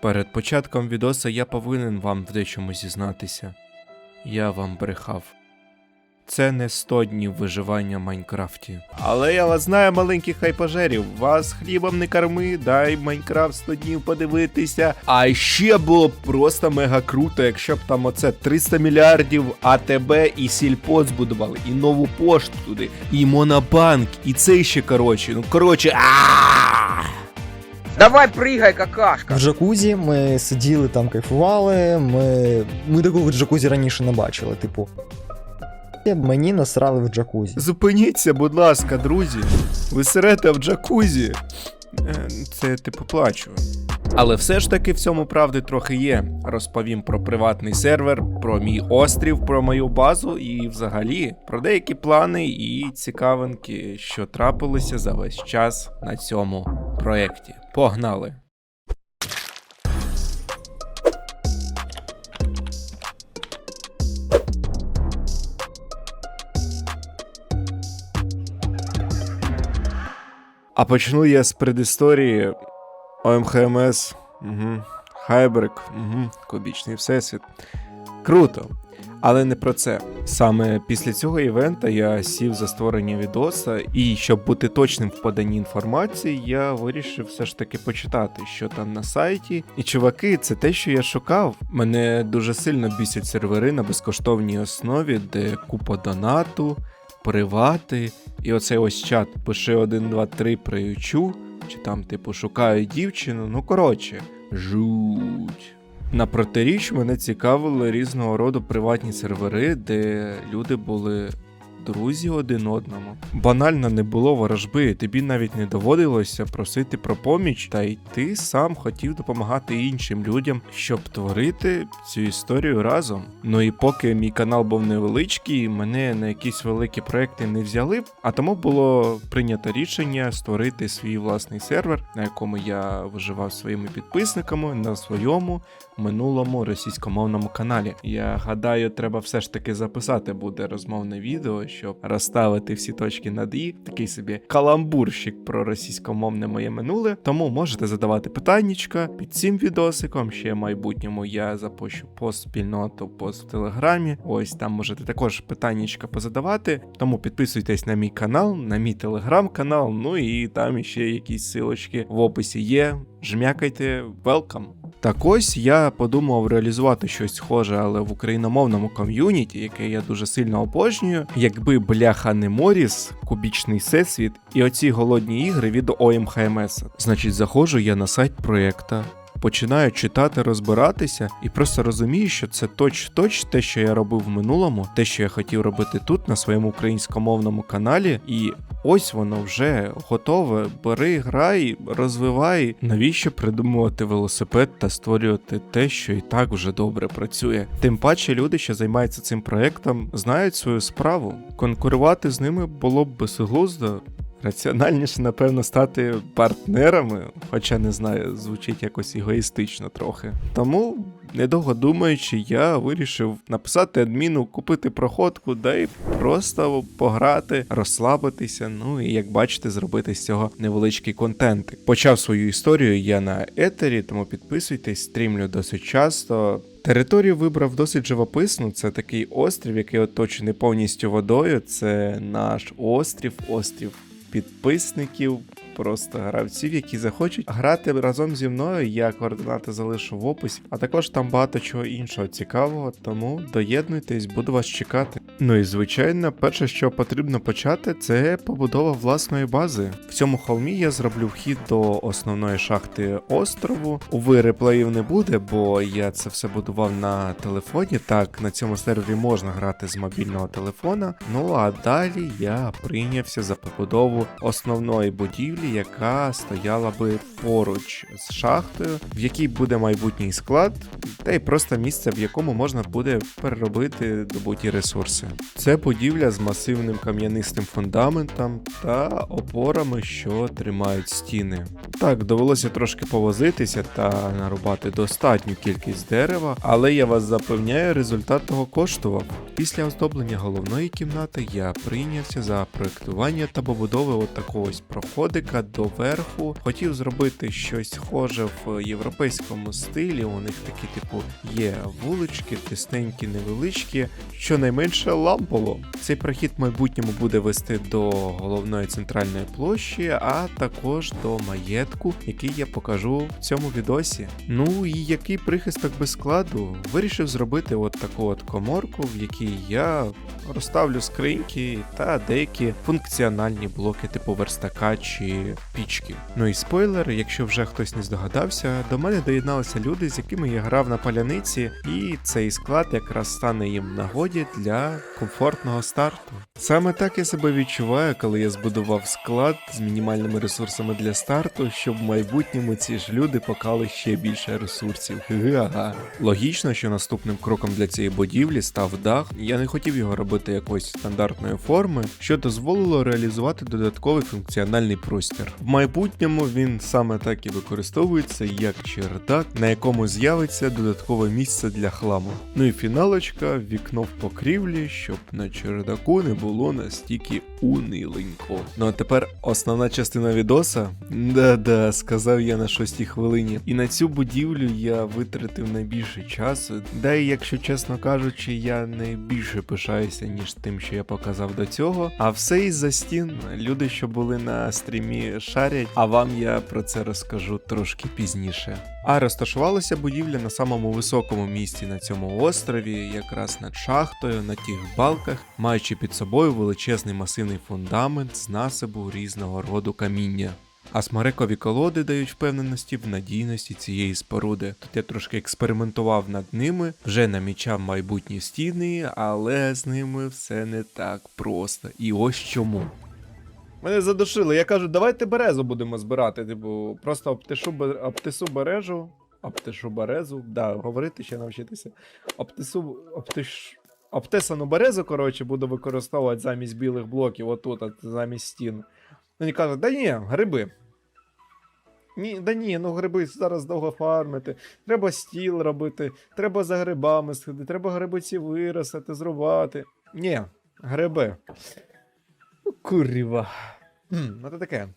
Перед початком відоса я повинен вам в дечому зізнатися. Я вам брехав. Це не 100 днів виживання в Майнкрафті. Але я вас знаю, маленьких хайпажерів. Вас хлібом не корми, дай Майнкрафт 100 днів подивитися. А ще було б просто мега круто, якщо б там оце 300 мільярдів АТБ і сільпо збудували, і нову пошту туди, і Монобанк, і це ще коротше. Ну коротше. а Давай пригай, какашка. В джакузі ми сиділи там, кайфували. Ми, ми такого джакузі раніше не бачили. Типу, мені насрали в джакузі. Зупиніться, будь ласка, друзі. Ви сирете в джакузі. Е, Це типу плачу. Але все ж таки в цьому правди трохи є. Розповім про приватний сервер, про мій острів, про мою базу і взагалі про деякі плани і цікавинки, що трапилися за весь час на цьому проєкті. Погнали! А почну я з предісторії ОМХМС, угу. Хайберг, угу. Кубічний всесвіт. Круто. Але не про це. Саме після цього івента я сів за створення відоса, і щоб бути точним в поданні інформації, я вирішив все ж таки почитати, що там на сайті. І чуваки, це те, що я шукав. Мене дуже сильно бісять сервери на безкоштовній основі, де купа донату, привати, і оцей ось чат пиши 1, 2, 3 приючу, чи там, типу, шукаю дівчину. Ну коротше, жуть. На протиріч мене цікавили різного роду приватні сервери, де люди були друзі один одному. Банально не було ворожби, тобі навіть не доводилося просити про поміч, та й ти сам хотів допомагати іншим людям, щоб творити цю історію разом. Ну і поки мій канал був невеличкий, мене на якісь великі проекти не взяли, а тому було прийнято рішення створити свій власний сервер, на якому я виживав своїми підписниками на своєму минулому російськомовному каналі. Я гадаю, треба все ж таки записати буде розмовне відео, щоб розставити всі точки над і. Такий собі каламбурщик про російськомовне моє минуле. Тому можете задавати питаннячка під цим відосиком. Ще в майбутньому я запущу пост спільноту, пост в телеграмі. Ось там можете також питаннячка позадавати. Тому підписуйтесь на мій канал, на мій телеграм-канал. Ну і там ще якісь силочки в описі є. Жмякайте, welcome. Так ось я подумав реалізувати щось схоже, але в україномовному ком'юніті, яке я дуже сильно обожнюю, якби бляха не Моріс, кубічний всесвіт і оці голодні ігри від OMHMS. Значить, заходжу я на сайт проєкта. Починаю читати, розбиратися, і просто розумію, що це точ-точ те, що я робив в минулому, те, що я хотів робити тут, на своєму українськомовному каналі, і ось воно вже готове. Бери, грай, розвивай. Навіщо придумувати велосипед та створювати те, що і так вже добре працює? Тим паче люди, що займаються цим проектом, знають свою справу. Конкурувати з ними було б безглуздо. Раціональніше, напевно, стати партнерами, хоча не знаю, звучить якось егоїстично трохи. Тому, недовго думаючи, я вирішив написати адміну, купити проходку, да й просто пограти, розслабитися. Ну і як бачите, зробити з цього невеличкий контент. Почав свою історію я на етері, тому підписуйтесь, стрімлю досить часто. Територію вибрав досить живописну. Це такий острів, який оточений повністю водою. Це наш острів, острів підписників, просто гравців, які захочуть грати разом зі мною. Я координати залишу в описі, а також там багато чого іншого цікавого, тому доєднуйтесь, буду вас чекати. Ну і звичайно, перше, що потрібно почати, це побудова власної бази. В цьому холмі я зроблю вхід до основної шахти острову. Уви реплеїв не буде, бо я це все будував на телефоні. Так, на цьому сервері можна грати з мобільного телефона. Ну а далі я прийнявся за побудову основної будівлі, яка стояла би поруч з шахтою, в якій буде майбутній склад, та й просто місце, в якому можна буде переробити добуті ресурси. Це будівля з масивним кам'янистим фундаментом та опорами, що тримають стіни. Так, довелося трошки повозитися та нарубати достатню кількість дерева, але я вас запевняю, результат того коштував. Після оздоблення головної кімнати я прийнявся за проектування та побудови от ось проходика до верху. Хотів зробити щось схоже в європейському стилі. У них такі, типу, є вулички, тисненькі, невеличкі, щонайменше лампово. Цей прохід в майбутньому буде вести до головної центральної площі, а також до маєтку, який я покажу в цьому відосі. Ну і який прихисток без складу, вирішив зробити от таку от коморку, в якій я розставлю скриньки та деякі функціональні блоки типу верстака чи пічки. Ну і спойлер, якщо вже хтось не здогадався, до мене доєдналися люди, з якими я грав на паляниці, і цей склад якраз стане їм нагоді для комфортного старту. Саме так я себе відчуваю, коли я збудував склад з мінімальними ресурсами для старту, щоб в майбутньому ці ж люди покали ще більше ресурсів. Га. Логічно, що наступним кроком для цієї будівлі став дах. Я не хотів його робити якоїсь стандартної форми, що дозволило реалізувати додатковий функціональний простір. В майбутньому він саме так і використовується як чердак, на якому з'явиться додаткове місце для хламу. Ну і фіналочка, вікно в покрівлі, щоб на чердаку не було настільки униленько. Ну а тепер основна частина відоса. Да-да, сказав я на шостій хвилині. І на цю будівлю я витратив найбільше часу. Да і якщо чесно кажучи, я найбільше пишаюся, ніж тим, що я показав до цього. А все із-за стін. Люди, що були на стрімі, шарять, а вам я про це розкажу трошки пізніше. А розташувалася будівля на самому високому місці на цьому острові, якраз над шахтою, на тих балках, маючи під собою величезний масивний фундамент з насипу різного роду каміння. А смарекові колоди дають впевненості в надійності цієї споруди. Тут я трошки експериментував над ними, вже намічав майбутні стіни, але з ними все не так просто. І ось чому. Мене задушили. Я кажу, давайте березу будемо збирати. Типу, просто обтишу, обтису бережу. Обтишу березу. Да, говорити ще навчитися. Обтису, обтиш, обтисану березу, коротше, буду використовувати замість білих блоків, отут, от, замість стін. Вони кажуть, да ні, гриби. Ні, да ні, ну гриби зараз довго фармити. Треба стіл робити, треба за грибами сходити, треба гриби ці виростити, зрубати. Ні, гриби. Ну. Хм, ну таке.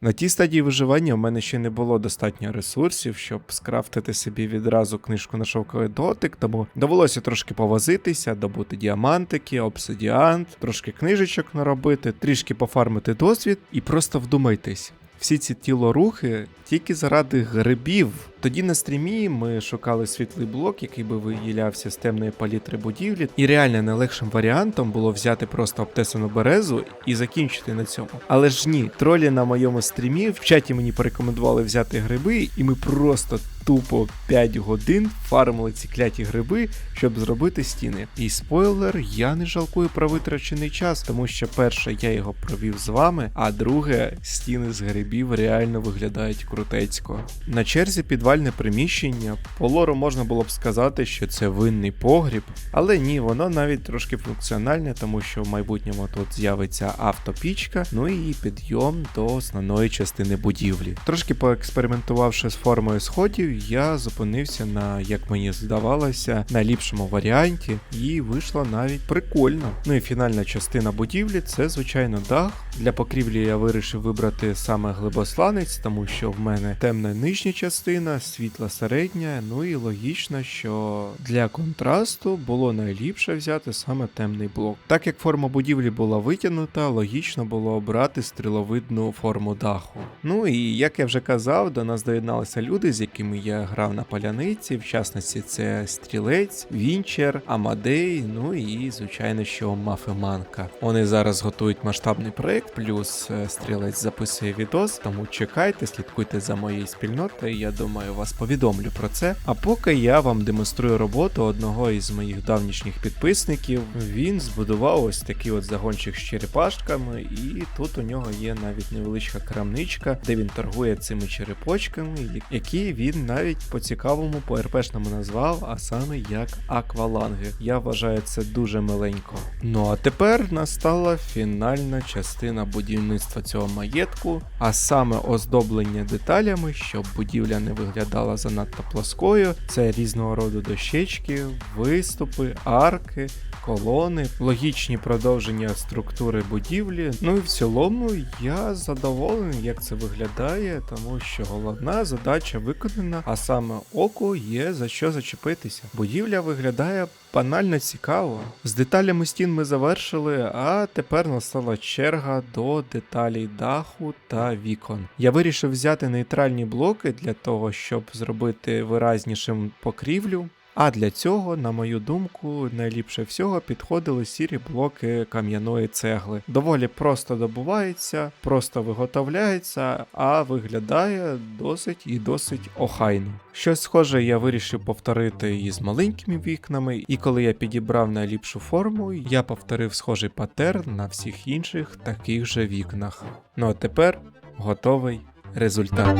На тій стадії виживання в мене ще не було достатньо ресурсів, щоб скрафтити собі відразу книжку на шовковий дотик, тому довелося трошки повозитися, добути діамантики, обсидіант, трошки книжечок наробити, трішки пофармити досвід і просто вдумайтесь. Всі ці тілорухи тільки заради грибів. Тоді на стрімі ми шукали світлий блок, який би виділявся з темної палітри будівлі. І реально найлегшим варіантом було взяти просто обтесану березу і закінчити на цьому. Але ж ні, тролі на моєму стрімі в чаті мені порекомендували взяти гриби, і ми просто тупо 5 годин фармили ці кляті гриби, щоб зробити стіни. І спойлер, я не жалкую про витрачений час, тому що перше я його провів з вами, а друге стіни з грибів реально виглядають крутецько. На черзі підвальне приміщення. По лору можна було б сказати, що це винний погріб, але ні, воно навіть трошки функціональне, тому що в майбутньому тут з'явиться автопічка, ну і підйом до основної частини будівлі. Трошки поекспериментувавши з формою сходів, я зупинився на, як мені здавалося, найліпшому варіанті, і вийшло навіть прикольно. Ну і фінальна частина будівлі це звичайно дах. Для покрівлі я вирішив вибрати саме глибосланець, тому що в мене темна нижня частина, світла середня. Ну і логічно, що для контрасту було найліпше взяти саме темний блок. Так як форма будівлі була витягнута, логічно було обрати стріловидну форму даху. Ну і як я вже казав, до нас доєдналися люди, з якими я грав на поляниці. В частності це стрілець, вінчер, Амадей, ну і звичайно, що мафеманка. Вони зараз готують масштабний проект, плюс е, стрілець записує відос, тому чекайте, слідкуйте за моєю спільнотою. Я думаю, вас повідомлю про це. А поки я вам демонструю роботу одного із моїх давнішніх підписників, він збудував ось такий от загончик з черепашками, і тут у нього є навіть невеличка крамничка, де він торгує цими черепочками, які він навіть по-цікавому по РПшному назвав, а саме як акваланги. Я вважаю це дуже миленько. Ну а тепер настала фінальна частина будівництва цього маєтку, а саме оздоблення деталями, щоб будівля не виглядала виглядала занадто плоскою. Це різного роду дощечки, виступи, арки, колони, логічні продовження структури будівлі. Ну і в цілому я задоволений, як це виглядає, тому що головна задача виконана, а саме око є за що зачепитися. Будівля виглядає банально цікаво. З деталями стін ми завершили, а тепер настала черга до деталей даху та вікон. Я вирішив взяти нейтральні блоки для того, щоб зробити виразнішим покрівлю. А для цього, на мою думку, найліпше всього підходили сірі блоки кам'яної цегли. Доволі просто добувається, просто виготовляється, а виглядає досить і досить охайно. Щось схоже я вирішив повторити і з маленькими вікнами, і коли я підібрав найліпшу форму, я повторив схожий патерн на всіх інших таких же вікнах. Ну а тепер готовий результат.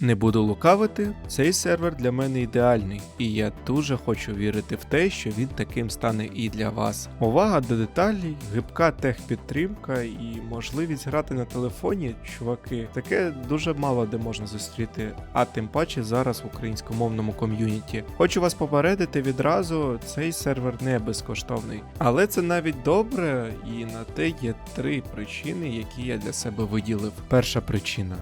Не буду лукавити, цей сервер для мене ідеальний, і я дуже хочу вірити в те, що він таким стане і для вас. Увага до деталей, гибка техпідтримка і можливість грати на телефоні, чуваки, таке дуже мало де можна зустріти, а тим паче зараз в українськомовному ком'юніті. Хочу вас попередити відразу, цей сервер не безкоштовний. Але це навіть добре, і на те є три причини, які я для себе виділив. Перша причина.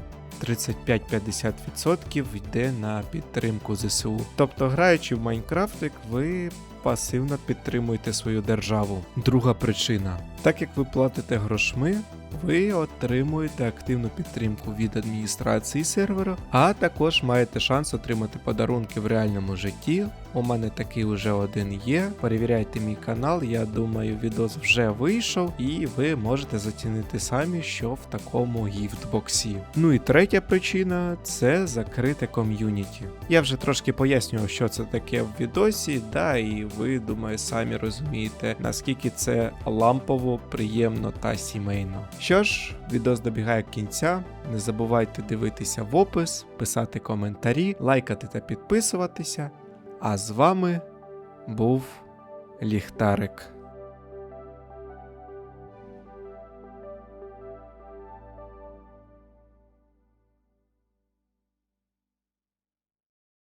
35-50% йде на підтримку ЗСУ. Тобто, граючи в Майнкрафтик, ви пасивно підтримуєте свою державу. Друга причина: так як ви платите грошми, ви отримуєте активну підтримку від адміністрації сервера, а також маєте шанс отримати подарунки в реальному житті. У мене такий вже один є. Перевіряйте мій канал, я думаю, відос вже вийшов, і ви можете зацінити самі, що в такому гіфтбоксі. Ну і третя причина це закрите ком'юніті. Я вже трошки пояснював, що це таке в відосі, да, і ви думаю, самі розумієте, наскільки це лампово, приємно та сімейно. Що ж, відос добігає кінця. Не забувайте дивитися в опис, писати коментарі, лайкати та підписуватися. А з вами був Ліхтарик.